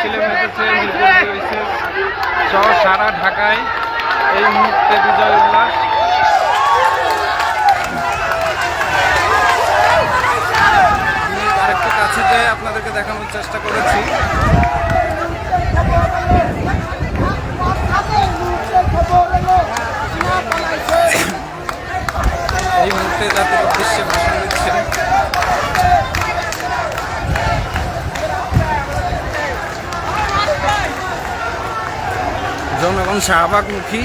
মিছিলে মেতেছে মিরপুর সহ সারা ঢাকায় এই মুহূর্তে বিজয় উল্লাস। আরেকটু কাছে যাই আপনাদেরকে দেখানোর চেষ্টা করেছি জনগণ শাহবাগমুখী।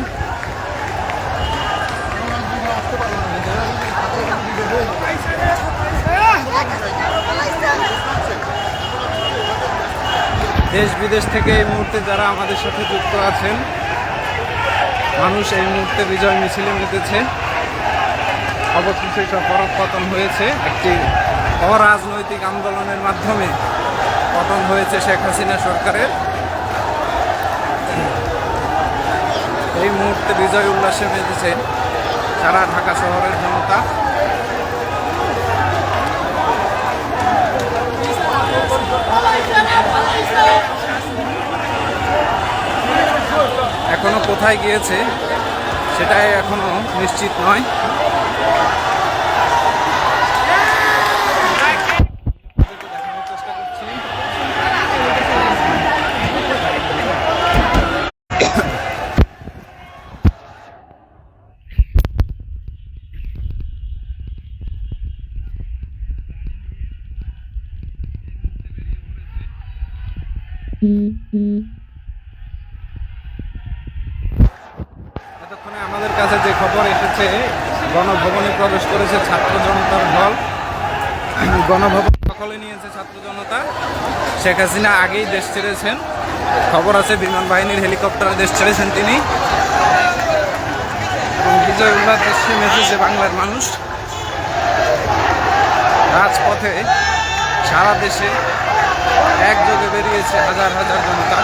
দেশ বিদেশ থেকে এই মুহূর্তে যারা আমাদের সাথে যুক্ত আছেন, মানুষ এই মুহূর্তে বিজয় মিছিলে মেতেছে অবশেষে সফরত পতন হয়েছে। একটি অরাজনৈতিক আন্দোলনের মাধ্যমে পতন হয়েছে শেখ হাসিনা সরকারের এই মুহূর্তে বিজয় উল্লাসে মেতেছে সারা ঢাকা শহরের জনতা। এখনও কোথায় গিয়েছে, সেটাই এখনও নিশ্চিত নয় দেখানোর চেষ্টা করছি এতক্ষণে আমাদের কাছে যে খবর এসেছে, গণভবনে প্রবেশ করেছে ছাত্র জনতার দল। গণভবন দখলে নিয়েছে ছাত্র জনতা। শেখ হাসিনা আগেই দেশ ছেড়েছেন। খবর আছে, বিমান বাহিনীর হেলিকপ্টারে দেশ ছেড়েছেন তিনি। বিজয় উল্লাস দেশে মেতেছে বাংলার মানুষ। রাজপথে সারা দেশে একযোগে বেরিয়েছে হাজার হাজার জনতা